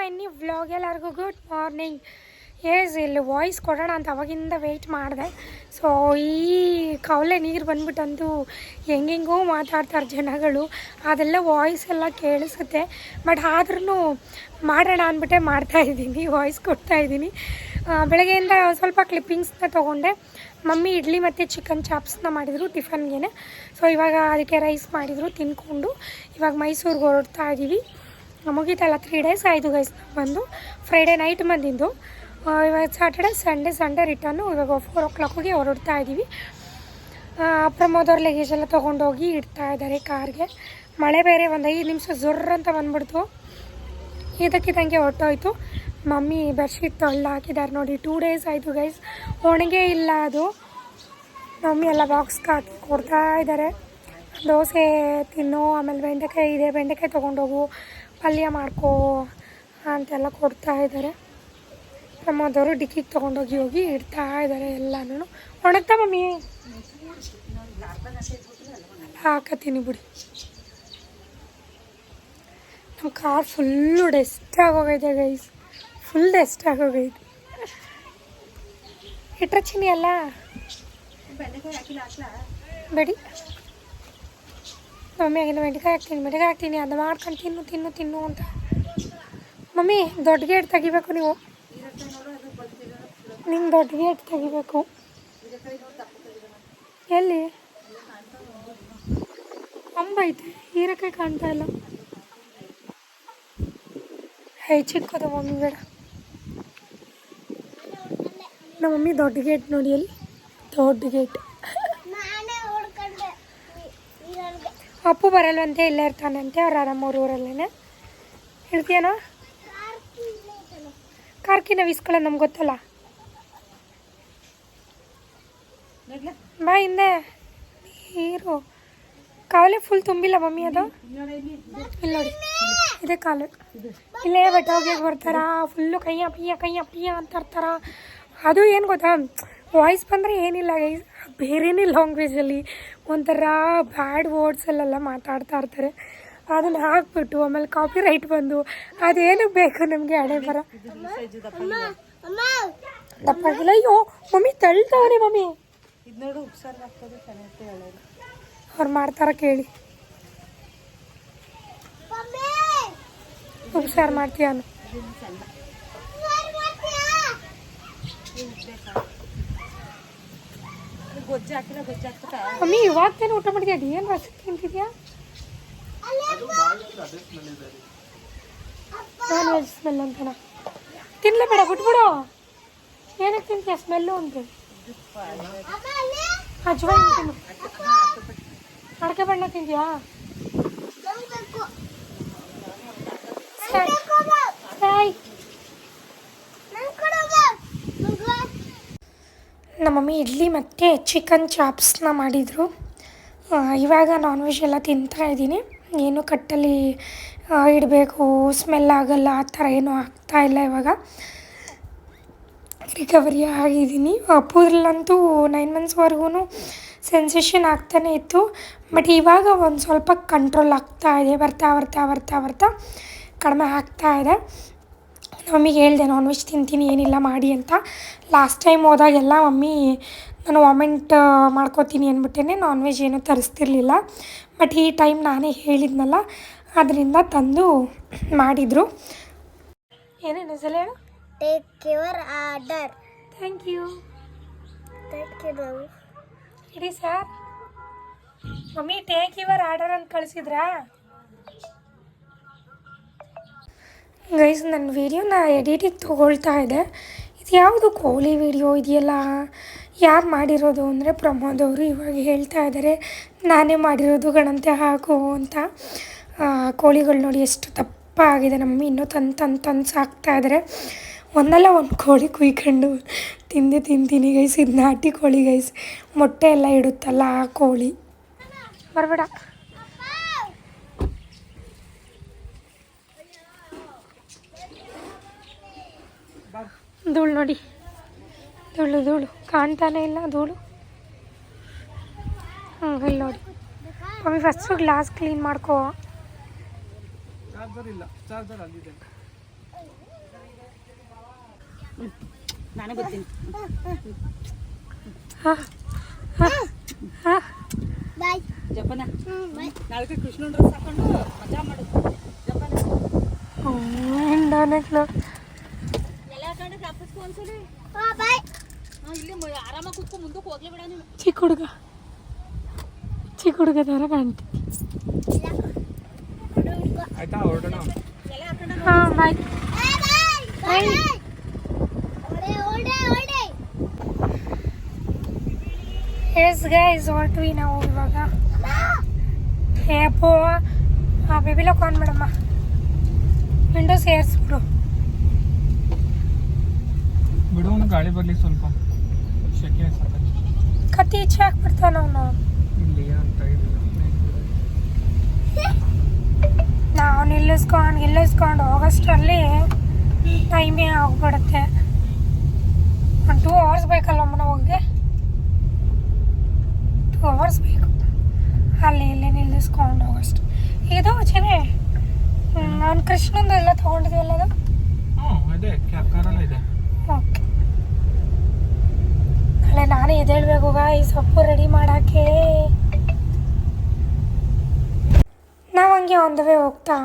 ಮೈ new vlog ಎಲ್ಲರಿಗೂ good morning ಏಸ್ ಇಲ್ಲಿ ವಾಯ್ಸ್ ಕೊಡೋಣ ಅಂತ ಅವಾಗಿಂದ ವೆಯ್ಟ್ ಮಾಡಿದೆ. ಸೊ ಈ ಕವಲೆ ನೀರು ಬಂದ್ಬಿಟ್ಟಂತೂ ಹೆಂಗೆಂಗೋ ಮಾತಾಡ್ತಾರೆ ಜನಗಳು. ಅದೆಲ್ಲ ವಾಯ್ಸ್ ಎಲ್ಲ ಕೇಳಿಸುತ್ತೆ. ಬಟ್ ಆದ್ರೂ ಮಾಡೋಣ ಅಂದ್ಬಿಟ್ಟೆ ಮಾಡ್ತಾಯಿದ್ದೀನಿ ವಾಯ್ಸ್ ಕೊಡ್ತಾಯಿದ್ದೀನಿ ಬೆಳಗ್ಗೆಯಿಂದ ಸ್ವಲ್ಪ ಕ್ಲಿಪ್ಪಿಂಗ್ಸ್ನ ತೊಗೊಂಡೆ. ಮಮ್ಮಿ ಇಡ್ಲಿ ಮತ್ತು ಚಿಕನ್ ಚಾಪ್ಸ್ನ ಮಾಡಿದರು ಟಿಫನ್ಗೆ ಸೊ ಇವಾಗ ಅದಕ್ಕೆ ರೈಸ್ ಮಾಡಿದರು ತಿನ್ಕೊಂಡು. ಇವಾಗ ಮೈಸೂರಿಗೆ ಹೊರಡ್ತಾ ಇದ್ದೀವಿ ಮುಗೀತಲ್ಲ ತ್ರೀ ಡೇಸ್ ಆಯಿತು ಗೈಸ್ ನಾವು ಬಂದು ಫ್ರೈಡೇ ನೈಟ್ ಬಂದಿದ್ದು. ಇವಾಗ ಸ್ಯಾಟರ್ಡೆ ಸಂಡೇ ಸಂಡೇ ರಿಟರ್ನು ಇವಾಗ ಫೋರ್ ಓ ಕ್ಲಾಕ್ಗೆ ಹೊರಡ್ತಾ ಇದ್ದೀವಿ ಆ, ಪ್ರಮೋದ್ ಅವ್ರ ಲಗೇಜ್ ಎಲ್ಲ ತೊಗೊಂಡೋಗಿ ಇಡ್ತಾ ಇದ್ದಾರೆ ಕಾರ್ಗೆ ಮಳೆ ಬೇರೆ ಒಂದು ಐದು ನಿಮಿಷ ಜೊರ್ರ್ ಅಂತ ಬಂದ್ಬಿಡ್ತು. ಇದಕ್ಕಿದ್ದಂಗೆ ಹೊಟ್ಟೋಯ್ತು ಮಮ್ಮಿ ಬೆಡ್ಶೀಟ್ ತೊಳ್ಳ ಹಾಕಿದ್ದಾರೆ ನೋಡಿ ಟೂ ಡೇಸ್ ಆಯಿತು ಗೈಸ್ ಒಣಗೆ ಇಲ್ಲ ಅದು. ಮಮ್ಮಿ ಎಲ್ಲ ಬಾಕ್ಸ್ಗೆ ಹಾಕಿ ಕೊಡ್ತಾ ಇದ್ದಾರೆ ದೋಸೆ ತಿನ್ನು ಆಮೇಲೆ ಬೆಂಡೆಕಾಯಿ ಇದೆ ಬೆಂಡೆಕಾಯಿ ತೊಗೊಂಡೋಗು. ಪಲ್ಯ ಮಾಡ್ಕೋ ಅಂತೆಲ್ಲ ಕೊಡ್ತಾ ಇದ್ದಾರೆ. ಪ್ರಮೋದವರು ಡಿಕ್ಕಿಗೆ ತೊಗೊಂಡೋಗಿ ಹೋಗಿ ಇಡ್ತಾ ಇದ್ದಾರೆ ಎಲ್ಲನೂ. ಒಣಗ್ತಾ ಮಮ್ಮಿ. ಹಾಕತ್ತೀನಿ ಬಿಡಿ. ನಮ್ಮ ಕಾರ್ ಫುಲ್ಲು ಡೆಸ್ಟ್ ಆಗೋಗೈತೆ ಗೈಸ್ ಫುಲ್ ಡೆಸ್ಟ್ ಆಗೋಗೈತೆ. ಇಟ್ರೆ ಅಲ್ಲ? ಬೇಡಿ. ಮಮ್ಮಿ ಆಗಿನ ಬೆಂಡೆಕಾಯಿ ಹಾಕ್ತೀನಿ ಬೆಂಡೆಕಾಯಿ ಹಾಕ್ತೀನಿ ಅದು ಮಾಡ್ಕೊಂಡು ತಿನ್ನು ತಿನ್ನು ತಿನ್ನು ಅಂತ. ಮಮ್ಮಿ, ದೊಡ್ಡ ಗೇಟ್ ತೆಗಿಬೇಕು ನೀವು. ನಿಮ್ಮ ದೊಡ್ಡ ಗೇಟ್ ತೆಗಿಬೇಕು. ಎಲ್ಲಿ? ಅಂಬೈತೆ ಹೀರೆಕಾಯಿ ಕಾಣ್ತಾ ಇಲ್ಲ. ಹೈ, ಚಿಕ್ಕದು ಮಮ್ಮಿ, ಬೇಡ. ನಮ್ಮ ಮಮ್ಮಿ ದೊಡ್ಡ ಗೇಟ್ ನೋಡಿ ಎಲ್ಲಿ? ದೊಡ್ಡ ಗೇಟ್. ಅಪ್ಪು ಬರಲ್ವಂತೆ ಇಲ್ಲೇ ಇರ್ತಾನಂತೆ ಅವ್ರ ಆರಾಮವ್ರ ಊರಲ್ಲೇನೆ. ಇರ್ತೀಯನೋ ಕಾರ್ಕಿನ ವಿಸ್ಕೊಳ್ಳೋದು ನಮ್ಗೆ ಗೊತ್ತಲ್ಲ? ಬಾ ಹಿಂದೆ. ನೀರು. ಕಾವಲೆ ಫುಲ್ ತುಂಬಿಲ್ಲ ಮಮ್ಮಿ ಅದು? ಇಲ್ಲಿ ನೋಡಿ. ಇದೆ ಕಾಲು ಇಲ್ಲೇ ಬೆಟ್ಟ ಹೋಗಿ ಬರ್ತಾರ. ಫುಲ್ಲು ಕೈಯ ಪಯ್ಯ ಕೈಯ ಪಯ್ಯ ಅಂತ ಇರ್ತಾರ ಅದು ಏನು ಗೊತ್ತಾ? ವಾಯ್ಸ್ ಬಂದರೆ ಏನಿಲ್ಲ guys. ಬೇರೆನೇ ಲ್ಯಾಂಗ್ವೇಜಲ್ಲಿ ಒಂಥರ ಬ್ಯಾಡ್ ವರ್ಡ್ಸಲ್ಲೆಲ್ಲ ಮಾತಾಡ್ತಾ ಇರ್ತಾರೆ. ಅದನ್ನು ಹಾಕ್ಬಿಟ್ಟು ಆಮೇಲೆ ಕಾಪಿ ರೈಟ್ ಬಂದು ಅದೇನು ಬೇಕು ನಮಗೆ ಹಣೆ ಬರ. ದಪ್ಪಾಗಿಲ್ಲ ಅಯ್ಯೋ ಮಮ್ಮಿ ತಳ್ತಾವ್ರಿ ಮಮ್ಮಿ. ಅವ್ರು ಮಾಡ್ತಾರ ಕೇಳಿ. ಉಪ್ಸಾರು ಮಾಡ್ತೀಯ ನಾನು ಗೊಜ್ಜು ಹಾಕಿಲ್ಲ ಗೊಜ್ಜು ಹಾಕ್ಬಿಟ್ಟ ಮಮ್ಮಿ ಇವಾಗ ತಾನೇ ಊಟ ಮಾಡಿದ್ಯಾ ಅದು ಏನು ರಸ ತಿಂತಿದ್ಯಾ ನಾನ್ ವೆಜ್ ಸ್ಮೆಲ್ ಅಂತಣ ತಿನ್ಲೇಬೇಡ ಬಿಟ್ಬಿಡು ಏನಕ್ಕೆ ತಿಂತೀಯ ಸ್ಮೆಲ್ಲು ಅಂತ ಅಜ್ವಾಯಿನ್ ತಿನ್ನು ಅಡಕೆ ಬಣ್ಣ ತಿಂತೀಯಾ ಸರಿ ಸರಿ ನಮ್ಮ ಮಮ್ಮಿ ಇಡ್ಲಿ ಮತ್ತು ಚಿಕನ್ ಚಾಪ್ಸ್ನ ಮಾಡಿದರು. ಇವಾಗ ನಾನ್ ವೆಜ್ ಎಲ್ಲ ತಿಂತಾ ಇದ್ದೀನಿ. ಏನು ಕಟ್ಟಲ್ಲಿ ಇಡಬೇಕು ಸ್ಮೆಲ್ ಆಗಲ್ಲ, ಆ ಥರ ಏನೂ ಇಲ್ಲ ಇವಾಗ. ರಿಕವರಿ ಆಗಿದ್ದೀನಿ. ಅಪ್ಪುದ್ರಲ್ಲಂತೂ ನೈನ್ ಮಂತ್ಸ್ವರೆಗೂ ಸೆನ್ಸೇಷನ್ ಆಗ್ತಾನೆ ಇತ್ತು. ಬಟ್ ಇವಾಗ ಒಂದು ಸ್ವಲ್ಪ ಕಂಟ್ರೋಲ್ ಆಗ್ತಾ ಇದೆ, ಬರ್ತಾ ಬರ್ತಾ ಬರ್ತಾ ಬರ್ತಾ, ಕಡಿಮೆ ಆಗ್ತಾ ಇದೆ. ಮಮ್ಮಿಗೆ ಹೇಳಿದೆ ನಾನ್ ವೆಜ್ ತಿಂತೀನಿ ಏನಿಲ್ಲ ಮಾಡಿ ಅಂತ. ಲಾಸ್ಟ್ ಟೈಮ್ ಹೋದಾಗೆಲ್ಲ ಮಮ್ಮಿ ನಾನು ವಾಮೆಂಟ್ ಮಾಡ್ಕೋತೀನಿ ಅಂದ್ಬಿಟ್ಟೇ ನಾನ್ ವೆಜ್ ಏನೂ ತರಿಸ್ತಿರ್ಲಿಲ್ಲ. ಬಟ್ ಈ ಟೈಮ್ ನಾನೇ ಹೇಳಿದ್ನಲ್ಲ ಅದರಿಂದ ತಂದು ಮಾಡಿದರು. ಏನೇನು ಹೆಸರು ಹೇಳು? Your order. Thank you thank you out. ಇಡೀ sir mummy take your order ಅಂತ ಕಳಿಸಿದ್ರಾ? ಗೈಸ್, ನನ್ನ ವೀಡಿಯೋನ ಎಡಿಟಿಗೆ ತೊಗೊಳ್ತಾ ಇದೆ. ಇದು ಯಾವುದು ಕೋಳಿ ವೀಡಿಯೋ ಇದೆಯಲ್ಲ? ಯಾರು ಮಾಡಿರೋದು ಅಂದರೆ ಪ್ರಮೋದ್ ಅವರು ಇವಾಗ ಹೇಳ್ತಾ ಇದ್ದಾರೆ ನಾನೇ ಮಾಡಿರೋದು ಗಣಂತೆ ಹಾಕು ಅಂತ. ಕೋಳಿಗಳು ನೋಡಿ ಎಷ್ಟು ತಪ್ಪಾಗಿದೆ. ನಮ್ಮ ಇನ್ನೂ ತಂದು ತಂದು ತಂದು ಸಾಕ್ತಾ ಇದ್ದಾರೆ ಒಂದಲ್ಲ ಒಂದು ಕೋಳಿ ಕುಯ್ಕೊಂಡು ತಿಂದು ತಿಂತೀನಿ ಗೈಸ್. ಇದು ನಾಟಿ ಕೋಳಿ ಗೈಸ್. ಮೊಟ್ಟೆ ಎಲ್ಲ ಇಡುತ್ತಲ್ಲ ಆ ಕೋಳಿ. ಬರಬೇಡ. ಧೂಳು ನೋಡಿ. ಧೂಳು ಧೂಳು. ಕಾಣ್ತಾನೆ ಇಲ್ಲ ಧೂಳು. ಹ್ಞೂ ಇಲ್ಲಿ ನೋಡಿ. ಮಮ್ಮಿ ಫಸ್ಟು ಗ್ಲಾಸ್ ಕ್ಲೀನ್ ಮಾಡ್ಕೋ. ಚಾರ್ಜರ್ ಇಲ್ಲ. ಚಾರ್ಜರ್ ಅಲ್ಲಿದೆ. ನಾನು ಬರ್ತೀನಿ. ಹಾಂ ಹಾಂ ಹಾಂ. ಬಾಯ್ ಜಪನ ನಾಳೆ ಕೃಷ್ಣ ಡ್ರೆಸ್ ಹಾಕೊಂಡು ಮಜಾ ಮಾಡು. ಜಪನ. ತಪ್ಪಿಸ್ಕೊ ಒಂದ್ಸಲಿ ಇಲ್ಲಿ ಆರಾಮಾಗಿ ಕೂತ್ಕೊಂಡು ಮುಂದಕ್ಕೆ ಹೋಗ್ಲೇ ಬೇಡ ನೀವು ಚಿಕ್ಕ ಹುಡುಗ. ಚಿಕ್ಕ ಹುಡುಗ ಥರ ಕಾಣ್ತೀವಿ ಆಯ್ತಾ ಹೊರಡೋಣ? ಹಾಂ ಬಾಯ್ ಬಾಯ್ ಓಡೆ ಓಡೆ ಓಡೆ ಎಸ್ ಗೈಸ್ ಹೊರಟ್ವಿ ನಾವು ಇವಾಗ. ಏಪೋ ಅಪ್ಪೋ ಆ ಬೇಬಿ ಲಾಕ್ ಆನ್ ಮಾಡಮ್ಮ. ವಿಂಡೋಸ್ ಏರ್ಸ್ಬಿಡು ಬಿಡುವನು ಗಾಳಿ ಬರಲಿ ಸ್ವಲ್ಪ. ಶೆಕೆ ಕತ್ತಿ ಈಚೆ ಹಾಕ್ಬಿಡ್ತಾನ ಅವನು ಇಲ್ಲಿ ಅಂತ ನಾವು ನಿಲ್ಲಿಸ್ಕೊಂಡು ನಿಲ್ಲಿಸ್ಕೊಂಡು ಹೋಗೋಷ್ಟರಲ್ಲಿ ಟೈಮೇ ಆಗ್ಬಿಡುತ್ತೆ. ಒಂದು ಟೂ ಅವರ್ಸ್ ಬೇಕಲ್ಲ ಅಮ್ಮನ ಹೋಗಿ ಟೂ ಅವರ್ಸ್ ಬೇಕು. ಅಲ್ಲಿ ಇಲ್ಲಿ ನಿಲ್ಲಿಸ್ಕೊಂಡು ಹೋಗೋಷ್ಟು ಇದು ಚೆನ್ನೇ ನಾನು ಕೃಷ್ಣಂದು ಎಲ್ಲ ತೊಗೊಂಡಿದ್ವಲ್ಲ ಅದು? ಹ್ಞೂ ಇದೆ. ಓಕೆ. ನಾಳೆ ನಾನೇ ಎದ್ದೇಳ್ಬೇಕು ಈ ಸೊಪ್ಪು ರೆಡಿ ಮಾಡೋಕ್ಕೆ. ನಾವು ಹಂಗೆ ಒಂದವೇ ಹೋಗ್ತಾ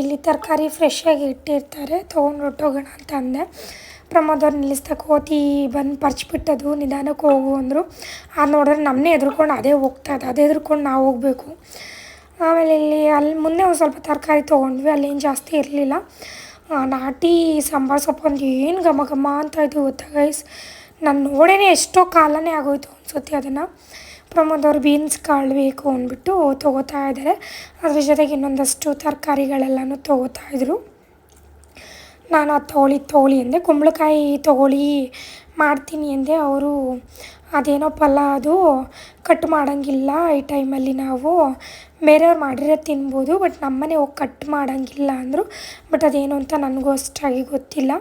ಇಲ್ಲಿ ತರಕಾರಿ ಫ್ರೆಶ್ ಆಗಿ ಇಟ್ಟಿರ್ತಾರೆ. ತೊಗೊಂಡು ಹೊಟ್ಟೋಗೋಣ ಅಂತ ಅಂದೆ. ಪ್ರಮೋದ್ ಅವ್ರು ನಿಲ್ಲಿಸ್ತಾ ಕೋತಿ ಬಂದು ಪರ್ಚ್ಬಿಟ್ಟದು ನಿಧಾನಕ್ಕೆ ಹೋಗು ಅಂದರು. ಅದು ನೋಡಿದ್ರೆ ನಮ್ಮನ್ನೇ ಎದ್ರುಕೊಂಡು ಅದೇ ಹೋಗ್ತಾ ಇದೆ, ಅದೇ ಎದ್ರುಕೊಂಡು ನಾವು ಹೋಗಬೇಕು. ಆಮೇಲೆ ಇಲ್ಲಿ ಅಲ್ಲಿ ಮುಂದೆ ಒಂದು ಸ್ವಲ್ಪ ತರಕಾರಿ ತೊಗೊಂಡ್ವಿ ಅಲ್ಲೇನು ಜಾಸ್ತಿ ಇರಲಿಲ್ಲ. ನಾಟಿ, ಸಾಂಬಾರು, ಸೊಪ್ಪು, ಒಂದು ಏನು ಘಮ ಘಮ ಅಂತ ಇದು ಗೊತ್ತಾ ಗೈಸ್ ನಾನು ನೋಡೇನೆ ಎಷ್ಟೋ ಕಾಲನೇ ಆಗೋಯ್ತು ಅನ್ಸುತ್ತೆ ಅದನ್ನು. ಪ್ರಮೋದ್ ಅವ್ರು ಬೀನ್ಸ್ ಕಾಳು ಬೇಕು ಅಂದ್ಬಿಟ್ಟು ತೊಗೋತಾ ಇದ್ದಾರೆ. ಅದ್ರ ಜೊತೆಗೆ ಇನ್ನೊಂದಷ್ಟು ತರಕಾರಿಗಳೆಲ್ಲನೂ ತೊಗೋತಾ ಇದ್ರು. ನಾನು ಅದು ತೊಗೊಳ್ಳಿ ತೊಗೊಳ್ಳಿ ಅಂದೆ ಕುಂಬಳಕಾಯಿ ತೊಗೊಳ್ಳಿ ಮಾಡ್ತೀನಿ ಅಂದೆ ಅವರು ಅದೇನೋ ಪಲ್ಲ ಅದು ಕಟ್ ಮಾಡೋಂಗಿಲ್ಲ ಈ ಟೈಮಲ್ಲಿ ನಾವು. ಬೇರೆಯವ್ರು ಮಾಡಿರೋ ತಿನ್ಬೋದು, ಬಟ್ ನಮ್ಮನೆ ಹೋಗಿ ಕಟ್ ಮಾಡೋಂಗಿಲ್ಲ ಅಂದರು. ಬಟ್ ಅದೇನು ಅಂತ ನನಗೂ ಅಷ್ಟಾಗಿ ಗೊತ್ತಿಲ್ಲ.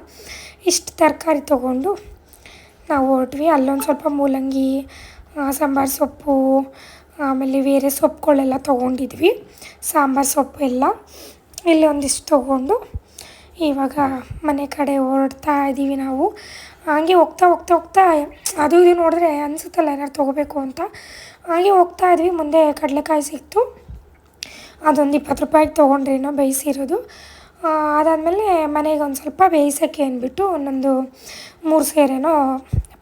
ಇಷ್ಟು ತರಕಾರಿ ತೊಗೊಂಡು ನಾವು ಹೊರಟ್ವಿ. ಅಲ್ಲೊಂದು ಸ್ವಲ್ಪ ಮೂಲಂಗಿ ಸಾಂಬಾರು ಸೊಪ್ಪು, ಆಮೇಲೆ ಬೇರೆ ಸೊಪ್ಪುಗಳೆಲ್ಲ ತೊಗೊಂಡಿದ್ವಿ. ಸಾಂಬಾರು ಸೊಪ್ಪು ಎಲ್ಲ ಇಲ್ಲಿ ಒಂದಿಷ್ಟು ತೊಗೊಂಡು ಇವಾಗ ಮನೆ ಕಡೆ ಹೊರಡ್ತಾ ಇದ್ದೀವಿ ನಾವು. ಹಾಗೆ ಹೋಗ್ತಾ ಹೋಗ್ತಾ ಹೋಗ್ತಾ, ಅದು ಇದು ನೋಡಿದ್ರೆ ಅನಿಸುತ್ತಲ್ಲ ಏನಾರು ತೊಗೋಬೇಕು ಅಂತ. ಹಾಗೆ ಹೋಗ್ತಾ ಇದ್ವಿ. ಮುಂದೆ ಕಡಲೆಕಾಯಿ ಸಿಕ್ತು. ಅದೊಂದು ಇಪ್ಪತ್ತು ರೂಪಾಯಿಗೆ ತೊಗೊಂಡ್ರೇನೋ ಬೇಯಿಸಿರೋದು. ಅದಾದಮೇಲೆ ಮನೆಗೆ ಒಂದು ಸ್ವಲ್ಪ ಬೇಯಿಸೋಕ್ಕೆ ಅಂದ್ಬಿಟ್ಟು ಒಂದೊಂದು ಮೂರು ಸೇರೇನೋ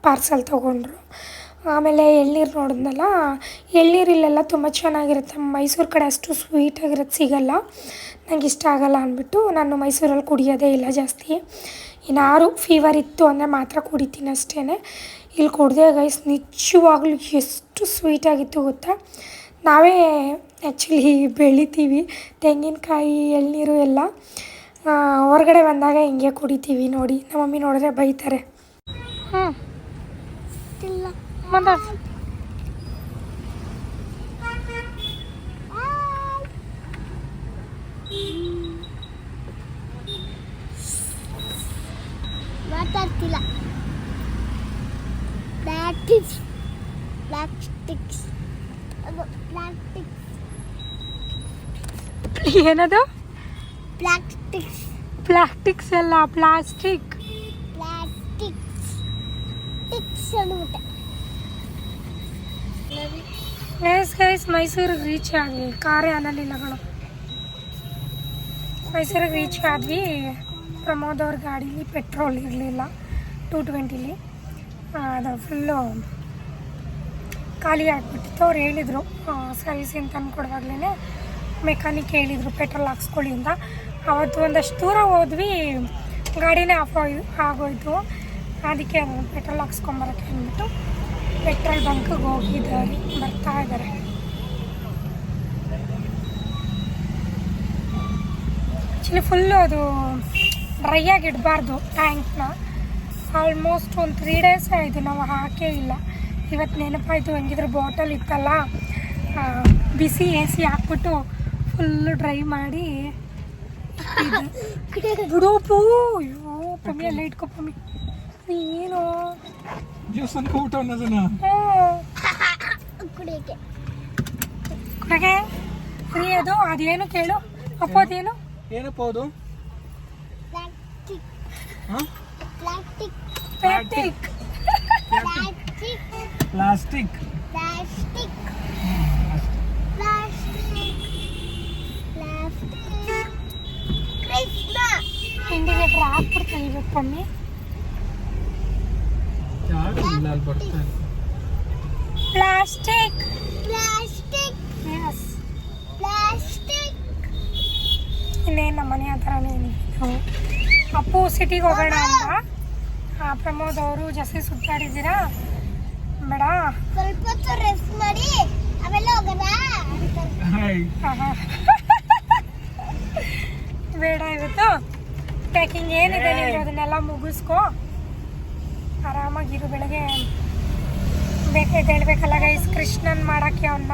ಪಾರ್ಸಲ್ ತೊಗೊಂಡ್ರು. ಆಮೇಲೆ ಎಳ್ನೀರು ನೋಡಿದ್ನಲ್ಲ, ಎಳ್ನೀರು ಇಲ್ಲೆಲ್ಲ ತುಂಬ ಚೆನ್ನಾಗಿರುತ್ತೆ. ಮೈಸೂರು ಕಡೆ ಅಷ್ಟು ಸ್ವೀಟಾಗಿರೋದು ಸಿಗಲ್ಲ. ನನಗೆ ಇಷ್ಟ ಆಗಲ್ಲ ಅಂದ್ಬಿಟ್ಟು ನಾನು ಮೈಸೂರಲ್ಲಿ ಕುಡಿಯೋದೇ ಇಲ್ಲ ಜಾಸ್ತಿ. ಇನ್ನಾರು ಫೀವರ್ ಇತ್ತು ಅಂದರೆ ಮಾತ್ರ ಕುಡಿತೀನಿ ಅಷ್ಟೇ ಇಲ್ಲಿ ಕುಡ್ದೆ ಗೈಸ್ ನಿಜವಾಗ್ಲೂ ಎಷ್ಟು ಸ್ವೀಟಾಗಿತ್ತು ಗೊತ್ತಾ? ನಾವೇ ಆ್ಯಕ್ಚುಲಿ ಬೆಳಿತೀವಿ. ತೆಂಗಿನಕಾಯಿ, ಎಳ್ನೀರು ಎಲ್ಲ ಹೊರಗಡೆ ಬಂದಾಗ ಹಿಂಗೆ ಕುಡಿತೀವಿ ನೋಡಿ. ನಮ್ಮ ಮಮ್ಮಿ ನೋಡಿದ್ರೆ ಬೈತಾರೆ. ಹ್ಞೂ ಮಾತಾಡ್ತಿಲ್ಲ. ಪ್ಲಾಸ್ಟಿಕ್ಸ್ ಪ್ಲಾಸ್ಟಿಕ್ಸ್ ಏನದು? ಪ್ಲಾಸ್ಟಿಕ್ಸ್ ಪ್ಲಾಸ್ಟಿಕ್ಸ್ ಎಲ್ಲ ಪ್ಲಾಸ್ಟಿಕ್ ಪ್ಲಾಸ್ಟಿಕ್ಸ್ ಟಿಕ್ಸ್ ಅಂದ್ಬಿಟ್ಟೆ. ಎಸ್ ಗೈಸ್ ಮೈಸೂರಿಗೆ ರೀಚ್ ಆದ್ವಿ. ಕಾರೇ ಅನ್ನಲಿಲ್ಲ ಕಣೋ ಮೈಸೂರಿಗೆ ರೀಚ್ ಆದ್ವಿ. ಪ್ರಮೋದ್ ಅವ್ರ ಗಾಡೀಲಿ ಪೆಟ್ರೋಲ್ ಇರಲಿಲ್ಲ. ಟೂ ಟ್ವೆಂಟಿಲಿ ಅದು ಫುಲ್ಲು ಖಾಲಿ ಆಗಿಬಿಟ್ಟಿತ್ತು, ಅವ್ರು ಹೇಳಿದರು ಸರ್ವಿಸಿಂಗ್ ತಂದು ಕೊಡುವಾಗಲೇ ಮೆಕ್ಯಾನಿಕ್ ಹೇಳಿದರು ಪೆಟ್ರೋಲ್ ಹಾಕ್ಸ್ಕೊಳ್ಳಿ ಅಂತ. ಅವತ್ತು ಒಂದಷ್ಟು ದೂರ ಹೋದ್ವಿ, ಗಾಡಿನೇ ಆಫ್ ಆಗಿ ಆಗೋಯ್ತು. ಅದಕ್ಕೆ ಪೆಟ್ರೋಲ್ ಹಾಕ್ಸ್ಕೊಂಬರಕ್ಕೆ ಅಂದ್ಬಿಟ್ಟು ಪೆಟ್ರೋಲ್ ಬಂಕ್ಗೆ ಹೋಗಿದ್ದಾರೆ, ಬರ್ತಾ ಇದ್ದಾರೆ. ಆ್ಯಕ್ಚುಲಿ ಫುಲ್ಲು ಅದು ಡ್ರೈ ಆಗಿ ಇಡಬಾರ್ದು ಟ್ಯಾಂಕ್ನ ಆಲ್ಮೋಸ್ಟ್ ಒಂದು ತ್ರೀ ಡೇಸ್ ಆಯಿತು, ನಾವು ಹಾಕೇ ಇಲ್ಲ. ಇವತ್ತು ನೆನಪಾಯಿತು ಹೆಂಗಿದ್ರೆ ಬಾಟಲ್ ಇತ್ತಲ್ಲ ಬಿಸಿ ಎ ಸಿ ಹಾಕ್ಬಿಟ್ಟು ಫುಲ್ಲು ಡ್ರೈ ಮಾಡಿ ಇಟ್ಟಿದ್ದು. ಬಿಡು ಪೂ ಅಯ್ಯೋ ಪಮ್ಮಿ ಎಲ್ಲ ಇಟ್ಕೊ ಪಮ್ಮಿ. ಏನು ಜ್ಯೂಸ್ ಅನ್ಕೋಬಿಟ್ಟು ಅನ್ನೋದನ್ನ. ಕುಡಿಯೋಕ್ಕೆ ಫ್ರೀ ಅದು ಅದೇನು ಕೇಳು. ಅಪ್ಪ ಅದೇನು? ಏನಪ್ಪ ಅದು? Plastic plastic plastic plastic plastic plastic Krishna indicator ಹಾಕ್ಬಿಡ್ತೀನಿ ಇವತ್ತು ಮಮ್ಮಿ ಯಾರು ಇಲ್ಲ ಅಲ್ಲಿ ಬರ್ತಾ ಇಲ್ಲ ಪ್ಲಾಸ್ಟಿಕ್ ಪ್ಲಾಸ್ಟಿಕ್ ಎಸ್ ಪ್ಲಾಸ್ಟಿಕ್ ಇನ್ನೇನು ನಮ್ಮ ಮನೆ ಹತ್ರನೇ ಏನಿತ್ತು ಅಪ್ಪು ಸಿಟಿಗೆ ಹೋಗೋಣ ಅಂತ ಆ, ಪ್ರಮೋದ್ ಅವರು ಜಾಸ್ತಿ ಸುತ್ತಾಡಿದ್ದೀರಾ ಬೇಡ. ಸ್ವಲ್ಪ ಹೊತ್ತು ರೆಸ್ಟ್ ಮಾಡಿ ಆಮೇಲೆ ಆಹಾ. ಬೇಡ ಇವತ್ತು. ಪ್ಯಾಕಿಂಗ್ ಏನಿದೆ ನೀನು ಅದನ್ನೆಲ್ಲ ಮುಗಿಸ್ಕೊ. ಆರಾಮಾಗಿರು ಬೆಳಗ್ಗೆ. ಬೇಕೆ ಹೇಳ್ಬೇಕಲ್ಲ ಗೈಸ್ ಕೃಷ್ಣನ್ ಮಾಡೋಕ್ಕೆ ಅವನ್ನ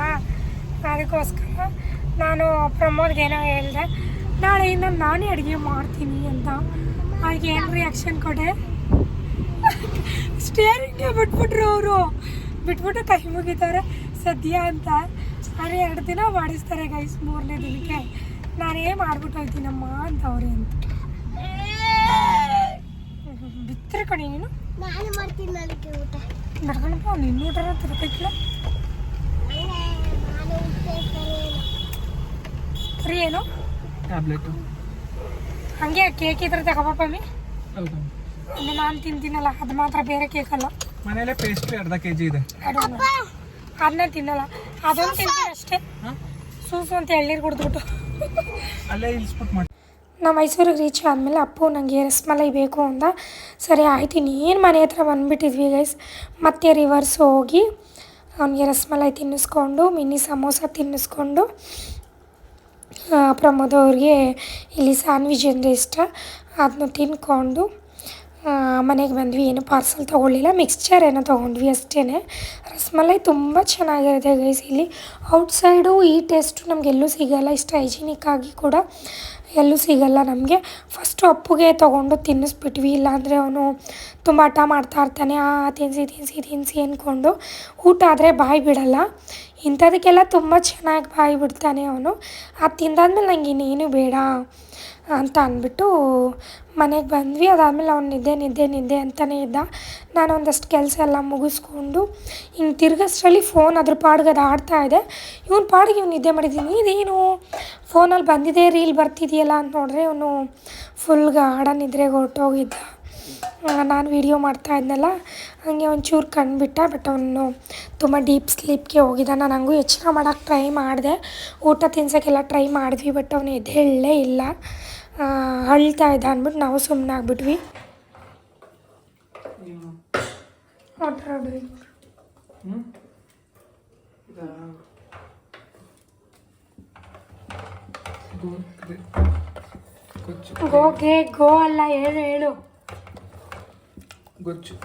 ಅದಕ್ಕೋಸ್ಕರ ನಾನು ಪ್ರಮೋದ್ಗೆ ಏನೋ ಹೇಳಿದೆ. ನಾಳೆಯಿಂದ ನಾನೇ ಅಡುಗೆ ಮಾಡ್ತೀನಿ ಅಂತ. ಅದಕ್ಕೆ ಏನು ರಿಯಾಕ್ಷನ್ ಕೊಟ್ಟೆ ಸ್ಟೇರಿಂಗ್ಗೆ ಬಿಟ್ಬಿಟ್ರು ಅವರು. ಬಿಟ್ಬಿಟ್ಟು ಕೈ ಮುಗಿತಾರೆ. ಸದ್ಯ ಅಂತ. ಆದರೆ ಎರಡು ದಿನ ಮಾಡಿಸ್ತಾರೆ ಗೈಸ್ ಮೂರನೇ ದಿನಕ್ಕೆ. ನಾನೇ ಮಾಡ್ಬಿಟ್ಟು ಹೋಯ್ತೀನಮ್ಮ ಅಂತ ಅವ್ರೆ ಅಂತ ಬಿತ್ತರ ಕಣಿ ನೀನು? ನಾನು ನಡ್ಕೊಂಡಪ್ಪ ನಿನ್ನ ನಾನು ಊಟ ಸರಿಯಿಲ್ಲ. ಫ್ರೀ ಏನು? ಟ್ಯಾಬ್ಲೆಟು ಹಂಗೆ ಕೇಕ್ ಇದ್ರೆ ತಗೋಪಮ್ಮಿ ಹೌದು. ಇನ್ನು ನಾನು ತಿಂತೀನಲ್ಲ ಅದು ಮಾತ್ರ ಬೇರೆ ಕೇಕ್ ಅಲ್ಲ. ಮನೇಲೆ ಪೇಸ್ಟ್ರಿ ಅರ್ಧ ಕೆ ಜಿ ಇದೆ ಅದನ್ನೇ ತಿನ್ನಲ್ಲ. ಅದೊಂದು ತಿಂತೀನಿ ಅಷ್ಟೇ? ಸೂಸು ಅಂತ ಎಳ್ನೀರು ಕುಡಿದ್ಬಿಟ್ಟು. ಅಲ್ಲೇ ಇಳಿಸ್ಬಿಟ್ಟು ಮಾಡಿ ನಾವು ಮೈಸೂರಿಗೆ ರೀಚ್ ಆದಮೇಲೆ ಅಪ್ಪು ನನಗೆ ರಸ್ಮಲೈ ಬೇಕು ಅಂದ. ಸರಿ ಆಯ್ತು ಇನ್ನೇನು ಮನೆ ಹತ್ರ ಬಂದುಬಿಟ್ಟಿದ್ವಿ ಗೈಸ್ ಮತ್ತೆ ರಿವರ್ಸ್ ಹೋಗಿ ಅವನಿಗೆ ರಸ್ಮಲೈ ತಿನ್ನಿಸ್ಕೊಂಡು ಮಿನಿ ಸಮೋಸ ತಿನ್ನಿಸ್ಕೊಂಡು ಪ್ರಮೋದವ್ರಿಗೆ ಪ್ರಮೋದ್ ಅವ್ರಿಗೆ ಇಲ್ಲಿ ಸ್ಯಾಂಡ್ವಿಚ್ ಅಂದರೆ ಇಷ್ಟ. ಅದನ್ನ ತಿನ್ಕೊಂಡು ಮನೆಗೆ ಬಂದ್ವಿ. ಏನು ಪಾರ್ಸಲ್ ತೊಗೊಳ್ಳಿಲ್ಲ. ಮಿಕ್ಸ್ಚರ್ ಏನೋ ತೊಗೊಂಡ್ವಿ ಅಷ್ಟೇ ರಸ್ಮಲೈ ತುಂಬ ಚೆನ್ನಾಗಿರುತ್ತೆ ಗೈಸ್ ಇಲ್ಲಿ ಔಟ್ಸೈಡು ಈ ಟೇಸ್ಟು ನಮಗೆಲ್ಲೂ ಸಿಗೋಲ್ಲ. ಇಷ್ಟು ಹೈಜಿನಿಕ್ ಆಗಿ ಕೂಡ ಎಲ್ಲೂ ಸಿಗಲ್ಲ ನಮಗೆ. ಫಸ್ಟು ಅಪ್ಪುಗೆ ತೊಗೊಂಡು ತಿನ್ನಿಸ್ಬಿಟ್ವಿ. ಇಲ್ಲಾಂದರೆ ಅವನು ತುಂಬ ಹಠ ಮಾಡ್ತಾ ಇರ್ತಾನೆ. ಆ, ತಿನ್ಸಿ ತಿನ್ಸಿ ತಿನ್ಸಿ ಅಂದ್ಕೊಂಡು ಊಟ ಆದರೆ ಬಾಯಿ ಬಿಡಲ್ಲ. ಇಂಥದಕ್ಕೆಲ್ಲ ತುಂಬ ಚೆನ್ನಾಗಿ ಬಾಯಿ ಬಿಡ್ತಾನೆ ಅವನು. ಅದು ತಿಂದಾದ್ಮೇಲೆ ನಂಗೆ ಇನ್ನೇನು ಬೇಡ. ಅಂತ ಅಂದ್ಬಿಟ್ಟು ಮನೆಗೆ ಬಂದ್ವಿ. ಅದಾದಮೇಲೆ ಅವ್ನು ನಿದ್ದೆ ನಿದ್ದೆ ನಿದ್ದೆ ಅಂತಲೇ ಇದ್ದ. ನಾನು ಒಂದಷ್ಟು ಕೆಲಸ ಎಲ್ಲ ಮುಗಿಸ್ಕೊಂಡು ಹಿಂಗೆ ತಿರ್ಗಷ್ಟರಲ್ಲಿ ಫೋನ್ ಅದ್ರ ಪಾಡ್ಗೆ ಅದು ಆಡ್ತಾ ಇದೆ ಇವ್ನ ಪಾಡಿಗೆ ಇವ್ನು ನಿದ್ದೆ ಮಾಡಿದ್ದೀನಿ ಇದೇನು? ಫೋನಲ್ಲಿ ಬಂದಿದೆ ರೀಲ್ ಬರ್ತಿದೆಯಲ್ಲ ಅಂತ ನೋಡ್ರೆ ಇವನು ಫುಲ್ ಗಾಢ ನಿದ್ರೆಗೆ ಹೊರಟೋಗಿದ್ದ. ನಾನು ವೀಡಿಯೋ ಮಾಡ್ತಾ ಇದ್ನಲ್ಲ, ಹಂಗೆ ಒಂಚೂರು ಕಂಡುಬಿಟ್ಟ ಬಟ್ ಅವನು ತುಂಬ ಡೀಪ್ ಸ್ಲೀಪ್ಗೆ ಹೋಗಿದ್ದ. ನಾನು ಹಂಗೂ ಎಚ್ಚರ ಮಾಡೋಕ್ಕೆ ಟ್ರೈ ಮಾಡಿದೆ. ಊಟ ತಿನ್ಸೋಕ್ಕೆಲ್ಲ ಟ್ರೈ ಮಾಡಿದ್ವಿ ಬಟ್ ಅವನು ಎದ್ದೇಳಲೇ ಇಲ್ಲ. ಅಳ್ತಾ ಇದೆ ಅಂದ್ಬಿಟ್ಟು ನಾವು ಸುಮ್ಮನೆ ಆಗ್ಬಿಟ್ವಿ. ಗೋಗೆ ಗೋ ಅಲ್ಲ ಹೇಳು ಹೇಳು. ಗೊಜ್ಜು.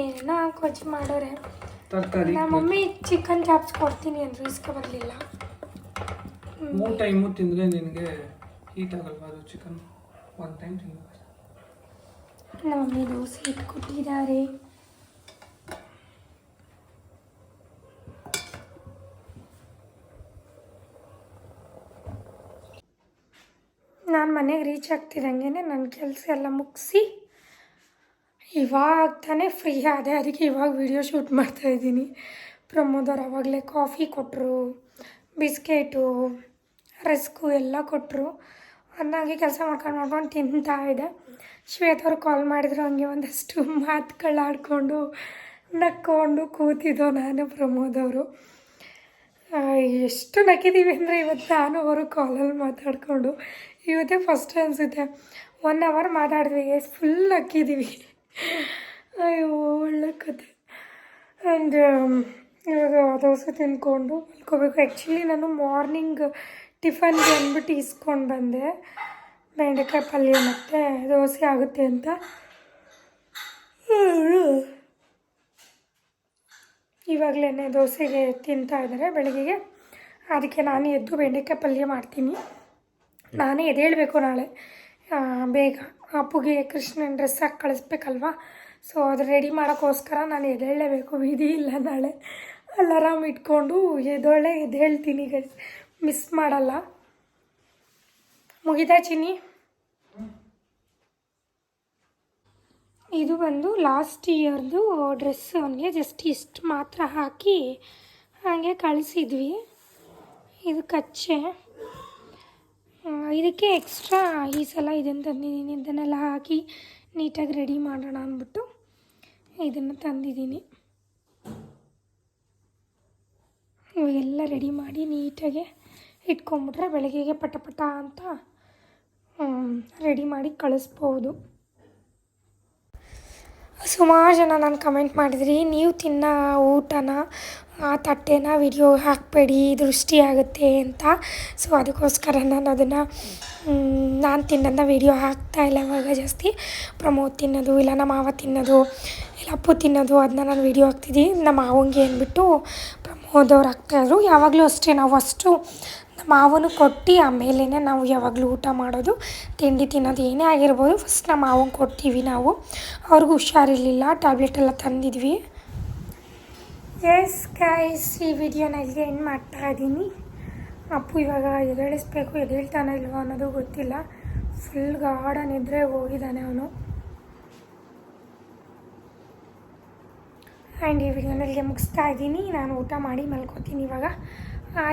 ಏನೋ ಗೊಜ್ಜು ಮಾಡೋರೆ? ನಮ್ಮ ಮಮ್ಮಿ ಚಿಕನ್ ಚಾಪ್ಸ್ ಕೊಡ್ತೀನಿ ಅಂತ ಇಸ್ಕೊ ಬರಲಿಲ್ಲ. ಮೂರು ಟೈಮು ತಿಂದರೆ ನಿನಗೆ ಹೀಟ್ ಆಗಲ್ವಾ ಅದು ಚಿಕನ್ ಒನ್ ಟೈಮ್ ತಿನ್ನಬೇಕು ಮಮ್ಮಿ ದೋಸೆ ಇಟ್ಕೊಟ್ಟಿದ್ದಾರೆ ನಾನು ಮನೆಗೆ ರೀಚ್ ಆಗ್ತಿದ್ದಂಗೆ ನನ್ನ ಕೆಲಸ ಎಲ್ಲ ಮುಗಿಸಿ ಇವಾಗ ತಾನೇ ಫ್ರೀ ಆದೆ ಅದಕ್ಕೆ ಇವಾಗ ವಿಡಿಯೋ ಶೂಟ್ ಮಾಡ್ತಾಯಿದ್ದೀನಿ ಪ್ರಮೋದವ್ರು ಆವಾಗಲೇ ಕಾಫಿ ಕೊಟ್ಟರು ಬಿಸ್ಕೆಟು ರಸ್ಕು ಎಲ್ಲ ಕೊಟ್ಟರು ಅದನ್ನಾಗೆ ಕೆಲಸ ಮಾಡ್ಕೊಂಡು ಮಾಡ್ಕೊಂಡು ತಿಂತಾ ಇದೆ. ಶ್ವೇತವ್ರು ಕಾಲ್ ಮಾಡಿದ್ರು, ಹಂಗೆ ಒಂದಷ್ಟು ಮಾತುಗಳಾಡ್ಕೊಂಡು ನಕ್ಕೊಂಡು ಕೂತಿದ್ದೋ ನಾನು, ಪ್ರಮೋದ್ ಅವರು. ಎಷ್ಟು ನಕ್ಕಿದ್ದೀವಿ ಅಂದರೆ ಇವತ್ತು ನಾನು ಅವರು ಕಾಲಲ್ಲಿ ಮಾತಾಡಿಕೊಂಡು, ಇವತ್ತೇ ಫಸ್ಟ್ ಅನಿಸುತ್ತೆ. ಒನ್ ಅವರ್ ಮಾತಾಡಿದ್ವಿ ಫುಲ್ ನಕ್ಕಿದ್ದೀವಿ ಅಯ್ಯೋ, ಒಳ್ಳೆ ಕತೆ ಆ್ಯಂಡ್ ಇವಾಗ ದೋಸೆ ತಿಂದ್ಕೊಂಡು ಮಲ್ಕೋಬೇಕು. ಆ್ಯಕ್ಚುಲಿ ನಾನು ಮಾರ್ನಿಂಗ್ ಟಿಫನ್ಗೆ ಅಂದ್ಬಿಟ್ಟು ಇಸ್ಕೊಂಡು ಬಂದೆ. ಬೆಂಡೆಕಾಯಿ ಪಲ್ಯ ಮತ್ತು ದೋಸೆ ಆಗುತ್ತೆ ಅಂತ. ಇವಾಗಲೇ ದೋಸೆಗೆ ತಿಂತಾ ಇದ್ದಾರೆ ಬೆಳಗ್ಗೆಗೆ. ಅದಕ್ಕೆ ನಾನು ಎದ್ದು ಬೆಂಡೆಕಾಯಿ ಪಲ್ಯ ಮಾಡ್ತೀನಿ. ನಾನೇ ಎದೇಳಬೇಕು ನಾಳೆ. ಬೇಗ. ಅಪ್ಪುಗೆ ಕೃಷ್ಣನ ಡ್ರೆಸ್ ಹಾಕಿ ಕಳಿಸ್ಬೇಕಲ್ವಾ? ಸೊ ಅದು ರೆಡಿ ಮಾಡೋಕ್ಕೋಸ್ಕರ ನಾನು ಎದ್ದೇಳಲೇಬೇಕು ವಿಧಿ ಇಲ್ಲ ನಾಳೆ. ಅಲಾರಾಮ್ ಇಟ್ಕೊಂಡು ಎದೊಳ್ಳೆ ಎದ್ದೇಳ್ತೀನಿ ಗೈಸ್ ಮಿಸ್ ಮಾಡಲ್ಲ. ಮುಗಿದ ಚಿನ್ನಿ? ಇದು ಬಂದು ಲಾಸ್ಟ್ ಇಯರ್ದು ಡ್ರೆಸ್ ಅವನಿಗೆ ಜಸ್ಟ್ ಇಷ್ಟು ಮಾತ್ರ ಹಾಕಿ ಹಾಗೆ ಕಳಿಸಿದ್ವಿ. ಇದು ಕಚ್ಚೆ. ಇದಕ್ಕೆ ಎಕ್ಸ್ಟ್ರಾ ಈ ಸಲ ಇದನ್ನು ತಂದಿದ್ದೀನಿ. ಇದನ್ನೆಲ್ಲ ಹಾಕಿ ನೀಟಾಗಿ ರೆಡಿ ಮಾಡೋಣ ಅಂದ್ಬಿಟ್ಟು ಇದನ್ನು ತಂದಿದ್ದೀನಿ. ಇವೆಲ್ಲ ರೆಡಿ ಮಾಡಿ ನೀಟಾಗಿ ಇಟ್ಕೊಂಬಿಟ್ರೆ ಬೆಳಗ್ಗೆಗೆ ಪಟ ಪಟ ಅಂತ ರೆಡಿ ಮಾಡಿ ಕಳಿಸ್ಬೋದು. ಸುಮಾರು ಜನ ನಾನು ಕಮೆಂಟ್ ಮಾಡಿದ್ರಿ, ನೀವು ತಿನ್ನೋ ಊಟನ, ಆ ತಟ್ಟೆನ ವಿಡಿಯೋ ಹಾಕಬೇಡಿ, ದೃಷ್ಟಿ ಆಗುತ್ತೆ ಅಂತ. ಸೊ ಅದಕ್ಕೋಸ್ಕರ ನಾನು ಅದನ್ನು ನಾನು ತಿನ್ನೋದನ್ನ ವಿಡಿಯೋ ಹಾಕ್ತಾ ಇಲ್ಲ ಇವಾಗ ಜಾಸ್ತಿ. ಪ್ರಮೋದ್ ತಿನ್ನೋದು, ಇಲ್ಲ ನಮ್ಮ ಮಾವ ತಿನ್ನೋದು, ಇಲ್ಲ ಅಪ್ಪು ತಿನ್ನೋದು ಅದನ್ನ ನಾನು ವಿಡಿಯೋ ಹಾಕ್ತಿದ್ದೀನಿ. ನಮ್ಮ ಮಾವಂಗೆ ಅಂದ್ಬಿಟ್ಟು ಪ್ರಮೋದವ್ರು ಹಾಕ್ತಾಯಿದ್ರು ಯಾವಾಗಲೂ ಅಷ್ಟೇ, ನಾವು ಅಷ್ಟು ಮಾವನು ಕೊಟ್ಟು ಆಮೇಲೆ ನಾವು ಯಾವಾಗಲೂ ಊಟ ಮಾಡೋದು. ತಿಂಡಿ ತಿನ್ನೋದು ಏನೇ ಆಗಿರ್ಬೋದು ಫಸ್ಟ್ ನಮ್ಮ ಮಾವನ ಕೊಡ್ತೀವಿ ನಾವು. ಅವ್ರಿಗೂ ಹುಷಾರಿರಲಿಲ್ಲ ಟ್ಯಾಬ್ಲೆಟ್ ಎಲ್ಲ ತಂದಿದ್ವಿ. ಎಸ್ ಗೈಸ್ ಈ ವಿಡಿಯೋನ ಇಲ್ಲಿಗೆ ಏನು ಮಾಡ್ತಾ ಇದ್ದೀನಿ. ಅಪ್ಪು ಇವಾಗ ಎದೇಳಿಸ್ಬೇಕು ಎದ್ದೇಳ್ತಾನೆ ಇಲ್ವೋ ಅನ್ನೋದು ಗೊತ್ತಿಲ್ಲ. ಫುಲ್ ಗಾಢ ನಿದ್ರೆ ಹೋಗಿದ್ದಾನೆ ಅವನು. ಆ್ಯಂಡ್ ಈ ವಿಡಿಯೋನಲ್ಲಿ ಮುಗಿಸ್ತಾ ಇದ್ದೀನಿ. ನಾನು ಊಟ ಮಾಡಿ ಮಲ್ಕೋತೀನಿ ಇವಾಗ.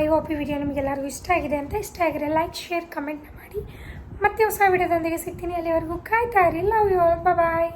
ಐ ಹೋಪ್ ಈ ವಿಡಿಯೋ ನಿಮಗೆಲ್ಲರಿಗೂ ಇಷ್ಟ ಆಗಿದೆ ಅಂತ ಇಷ್ಟ ಆಗಿದೆ ಲೈಕ್ ಶೇರ್ ಕಮೆಂಟ್ ಮಾಡಿ. ಮತ್ತೆ ಹೊಸ ವಿಡಿಯೋದೊಂದಿಗೆ ಸಿಗ್ತೀನಿ. ಅಲ್ಲಿವರೆಗೂ ಕಾಯ್ತಾ ಇರಿ. Love you bye